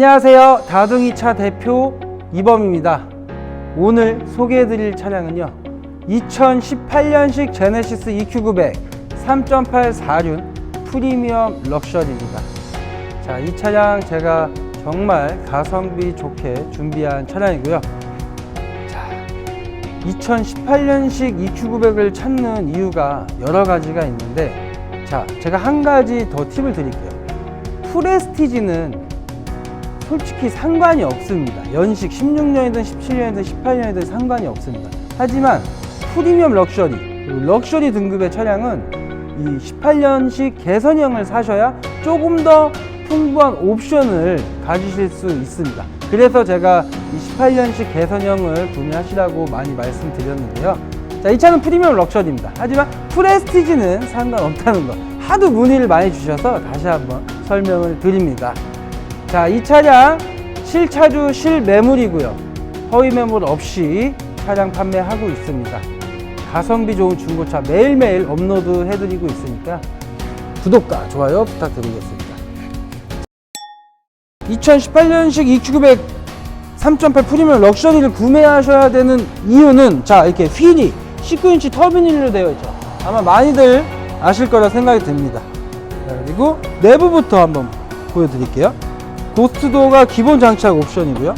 안녕하세요. 다둥이차 대표 이범입니다. 오늘 소개해드릴 차량은요. 2018년식 제네시스 EQ900 3.8 4륜 프리미엄 럭셔리입니다. 자, 이 차량 제가 정말 가성비 좋게 준비한 차량이고요. 자, 2018년식 EQ900을 찾는 이유가 여러 가지가 있는데, 자, 제가 한 가지 더 팁을 드릴게요. 프레스티지는 솔직히 상관이 없습니다. 연식 16년이든 17년이든 18년이든 상관이 없습니다. 하지만 프리미엄 럭셔리, 럭셔리 등급의 차량은 이 18년식 개선형을 사셔야 조금 더 풍부한 옵션을 가지실 수 있습니다. 그래서 제가 이 18년식 개선형을 구매하시라고 많이 말씀드렸는데요. 자, 이 차는 프리미엄 럭셔리입니다. 하지만 프레스티지는 상관없다는 거. 하도 문의를 많이 주셔서 다시 한번 설명을 드립니다. 자, 이 차량 실차주 실매물이고요. 허위 매물 없이 차량 판매하고 있습니다. 가성비 좋은 중고차 매일매일 업로드 해드리고 있으니까 구독과 좋아요 부탁드리겠습니다. 2018년식 EQ900 3.8 프리미엄 럭셔리를 구매하셔야 되는 이유는 자 이렇게 휠이 19인치 터빈 휠로 되어 있죠. 아마 많이들 아실 거라 생각이 듭니다. 자, 그리고 내부부터 한번 보여드릴게요. 고스트도어가 기본 장착 옵션이고요.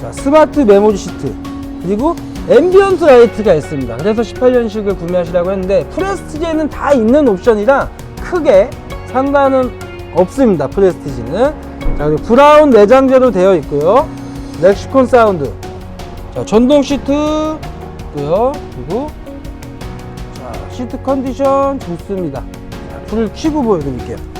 자, 스마트 메모리 시트 그리고 앰비언트 라이트가 있습니다. 그래서 18년식을 구매하시라고 했는데 프레스티지에는 다 있는 옵션이라 크게 상관은 없습니다. 프레스티지는 자 그리고 브라운 내장재로 되어 있고요. 렉시콘 사운드 자 전동 시트 있고요. 그리고 자 시트 컨디션 좋습니다. 자, 불을 켜고 보여드릴게요.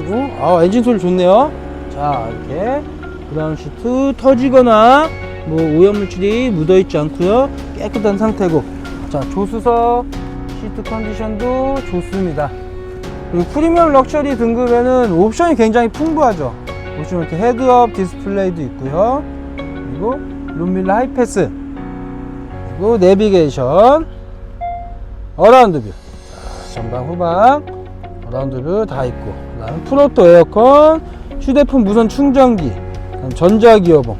켜고. 아 엔진 소리 좋네요. 자 이렇게 브라운 시트 터지거나 뭐 오염물질이 묻어있지 않고요. 깨끗한 상태고. 자 조수석 시트 컨디션도 좋습니다. 그리고 프리미엄 럭셔리 등급에는 옵션이 굉장히 풍부하죠. 보시면 이렇게 헤드업 디스플레이도 있고요. 그리고 룸밀러 하이패스. 그리고 내비게이션. 어라운드 뷰. 자, 전방 후방. 어라운드 뷰 다 있고 그다음 프로토 에어컨 휴대폰 무선 충전기 전자기어봉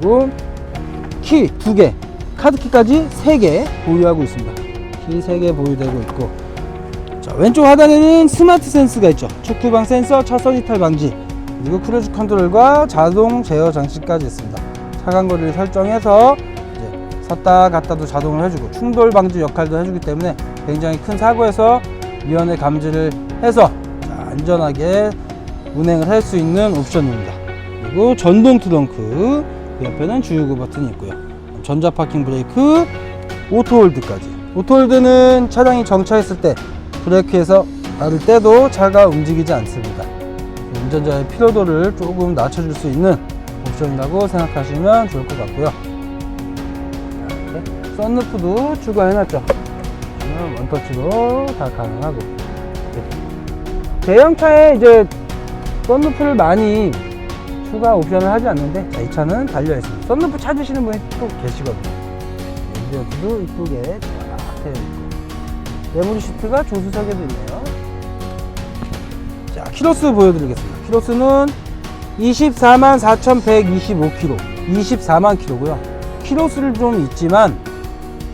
그리고 키 두 개 카드키까지 세 개 보유하고 있습니다. 키 세 개 보유되고 있고. 자 왼쪽 하단에는 스마트 센스가 있죠. 축구방 센서 차선 이탈 방지 그리고 크루즈 컨트롤과 자동 제어 장치까지 있습니다. 차간거리를 설정해서 섰다 갔다도 자동을 해주고 충돌 방지 역할도 해주기 때문에 굉장히 큰 사고에서 위험의 감지를 해서 자, 안전하게 운행을 할 수 있는 옵션입니다. 그리고 전동 트렁크 그 옆에는 주유구 버튼이 있고요. 전자 파킹 브레이크, 오토홀드까지. 오토홀드는 차량이 정차했을 때 브레이크에서 닫을 때도 차가 움직이지 않습니다. 운전자의 피로도를 조금 낮춰줄 수 있는 옵션이라고 생각하시면 좋을 것 같고요. 썬루프도 추가해놨죠. 원터치로 다 가능하고. 대형차에 이제 썬루프를 많이 추가 옵션을 하지 않는데 자, 이 차는 달려 있습니다. 썬루프 찾으시는 분이 또 계시거든요. 앰비언트도 이쁘게 쫙 되어 있고 메모리 시트가 조수석에도 있네요. 자, 키로수 보여드리겠습니다. 키로수는 24만 4,125km, 24만 km고요. 키로수를 좀 있지만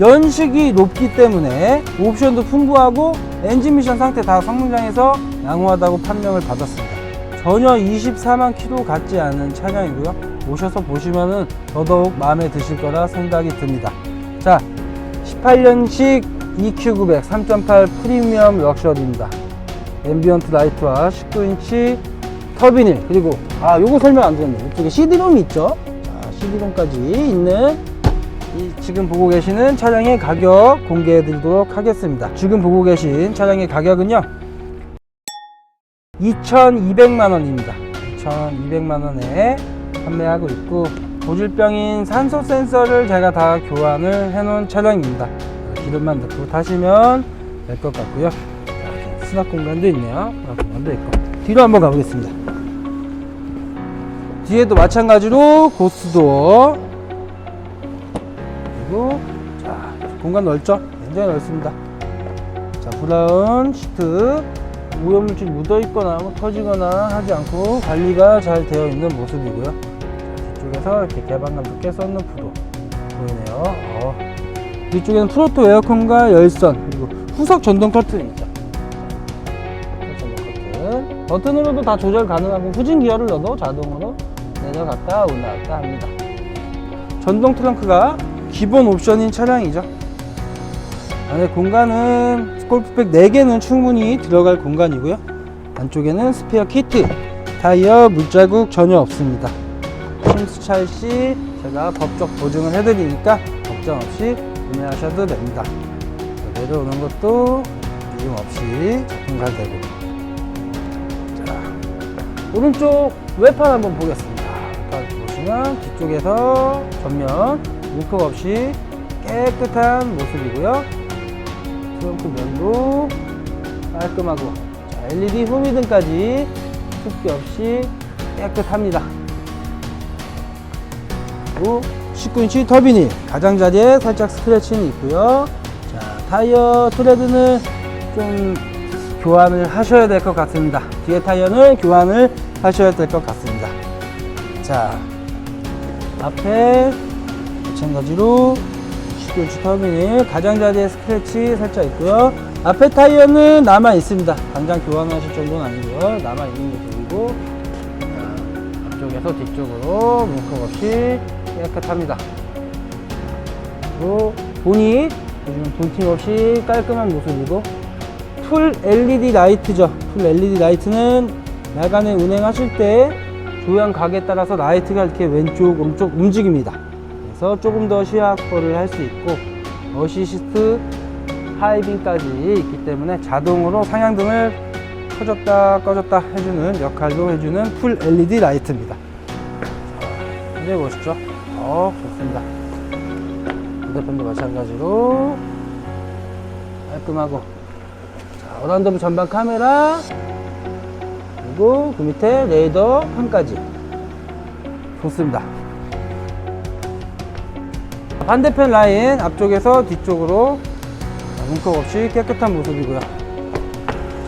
연식이 높기 때문에 옵션도 풍부하고 엔진 미션 상태 다 성능장에서 양호하다고 판명을 받았습니다. 전혀 24만 킬로 같지 않은 차량이고요. 오셔서 보시면은 더더욱 마음에 드실 거라 생각이 듭니다. 자, 18년식 EQ900 3.8 프리미엄 럭셔리입니다. 앰비언트 라이트와 19인치 터비닐 그리고 아 요거 설명 안 드렸네요. 이쪽에 CD롬이 있죠. 자, CD롬까지 있는 이 지금 보고 계시는 차량의 가격 공개해 드리도록 하겠습니다. 지금 보고 계신 차량의 가격은요. 2,200만 원입니다. 2,200만 원에 판매하고 있고 고질병인 산소 센서를 제가 다 교환을 해 놓은 차량입니다. 기름만 넣고 타시면 될 것 같고요. 수납 공간도 있네요. 수납 공간도 있고 뒤로 한번 가보겠습니다. 뒤에도 마찬가지로 고스도어 그리고 자 공간 넓죠? 굉장히 넓습니다. 자 브라운 시트 오염물질이 묻어있거나 뭐 터지거나 하지 않고 관리가 잘 되어 있는 모습이고요. 뒤쪽에서 이렇게 개방감도 꽤 썼는 구도 보이네요. 어. 뒤쪽에는 프로토 에어컨과 열선 그리고 후석 전동 커튼이 있죠. 전동 커튼. 버튼으로도 다 조절 가능하고 후진 기어를 넣어도 자동으로 내려갔다 올라갔다 합니다. 전동 트렁크가 기본 옵션인 차량이죠. 안에 공간은 골프백 4개는 충분히 들어갈 공간이고요. 안쪽에는 스페어 키트, 타이어 물자국 전혀 없습니다. 침수차일 시 제가 법적 보증을 해드리니까 걱정 없이 구매하셔도 됩니다. 내려오는 것도 이름 없이 작동 잘 되고. 자, 오른쪽 외판 한번 보겠습니다. 보시면 뒤쪽에서 전면 물컵 없이 깨끗한 모습이고요. 트렁크 면도 깔끔하고 자, LED 후미등까지 습기 없이 깨끗합니다. 그리고 19인치 터빈이 가장자리에 살짝 스크래치는 있고요. 자, 타이어 트레드는 좀 교환을 하셔야 될 것 같습니다. 뒤에 타이어는 교환을 하셔야 될 것 같습니다. 자, 앞에 마찬가지로 19인치 터빈이 가장자리에 스크래치 살짝 있고요. 앞에 타이어는 남아 있습니다. 당장 교환하실 정도는 아니고요. 남아 있는 게 보이고 자, 앞쪽에서 뒤쪽으로 문콕 없이 깨끗합니다. 그리고 본이 요즘 본팅 없이 깔끔한 모습이고 풀 LED 라이트죠. 풀 LED 라이트는 야간에 운행하실 때 조향 각에 따라서 라이트가 이렇게 왼쪽 오른쪽 움직입니다. 그래서 조금 더 시야 확보를 할 수 있고 어시스트 하이빙까지 있기 때문에 자동으로 상향등을 켜졌다 꺼졌다 해주는 역할도 해주는 풀 LED 라이트입니다. 자, 이제 보시죠. 어, 좋습니다. 반대편도 마찬가지로 깔끔하고 자, 어라운드 전방 카메라 그리고 그 밑에 레이더 판까지 좋습니다. 반대편 라인 앞쪽에서 뒤쪽으로 문콕 없이 깨끗한 모습이고요.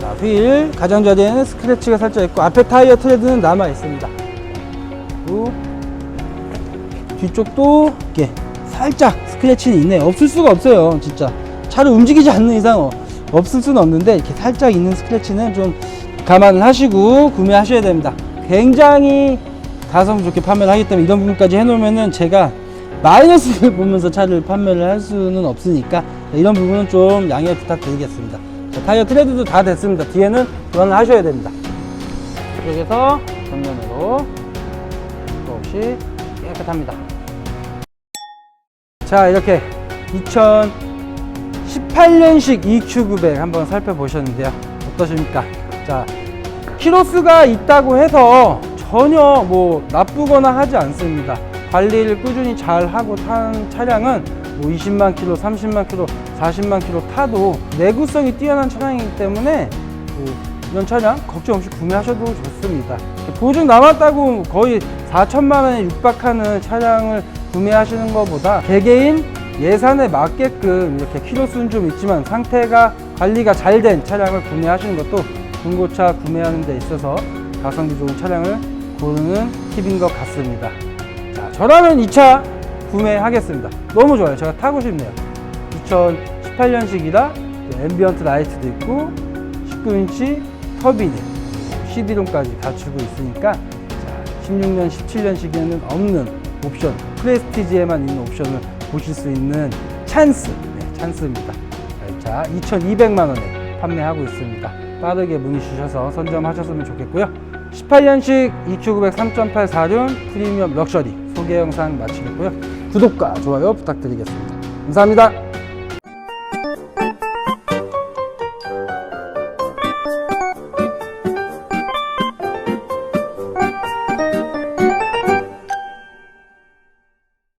자, 휠 가장자리에는 스크래치가 살짝 있고 앞에 타이어 트레드는 남아 있습니다. 그리고 뒤쪽도 이렇게 살짝 스크래치는 있네요. 없을 수가 없어요, 진짜. 차를 움직이지 않는 이상 어, 없을 수는 없는데 이렇게 살짝 있는 스크래치는 좀 감안을 하시고 구매하셔야 됩니다. 굉장히 가성 좋게 판매를 하기 때문에 이런 부분까지 해놓으면은 제가 마이너스를 보면서 차를 판매를 할 수는 없으니까 이런 부분은 좀 양해 부탁드리겠습니다. 자, 타이어 트레드도 다 됐습니다. 뒤에는 교환을 하셔야 됩니다. 이쪽에서 전면으로 또 없이 깨끗합니다. 자 이렇게 2018년식 EQ900 한번 살펴보셨는데요. 어떠십니까? 자 키로수가 있다고 해서 전혀 뭐 나쁘거나 하지 않습니다. 관리를 꾸준히 잘 하고 탄 차량은 뭐 20만 킬로, 30만 킬로, 40만 킬로 타도 내구성이 뛰어난 차량이기 때문에 뭐 이런 차량 걱정 없이 구매하셔도 좋습니다. 보증 남았다고 거의 4천만 원에 육박하는 차량을 구매하시는 것보다 개개인 예산에 맞게끔 이렇게 키로수는 좀 있지만 상태가 관리가 잘 된 차량을 구매하시는 것도 중고차 구매하는 데 있어서 가성비 좋은 차량을 고르는 팁인 것 같습니다. 자, 저라면 이 차 구매하겠습니다. 너무 좋아요. 제가 타고 싶네요. 2018년식이라 앰비언트 라이트도 있고 19인치 터빈 CD롬까지 갖추고 있으니까 자, 16년, 17년식에는 없는 옵션, 프레스티지에만 있는 옵션을 보실 수 있는 찬스, 네, 찬스입니다. 자, 2,200만 원에 판매하고 있습니다. 빠르게 문의 주셔서 선점하셨으면 좋겠고요. 18년식 EQ900 3.846 프리미엄 럭셔리 소개 영상 마치겠고요. 구독과 좋아요 부탁드리겠습니다. 감사합니다.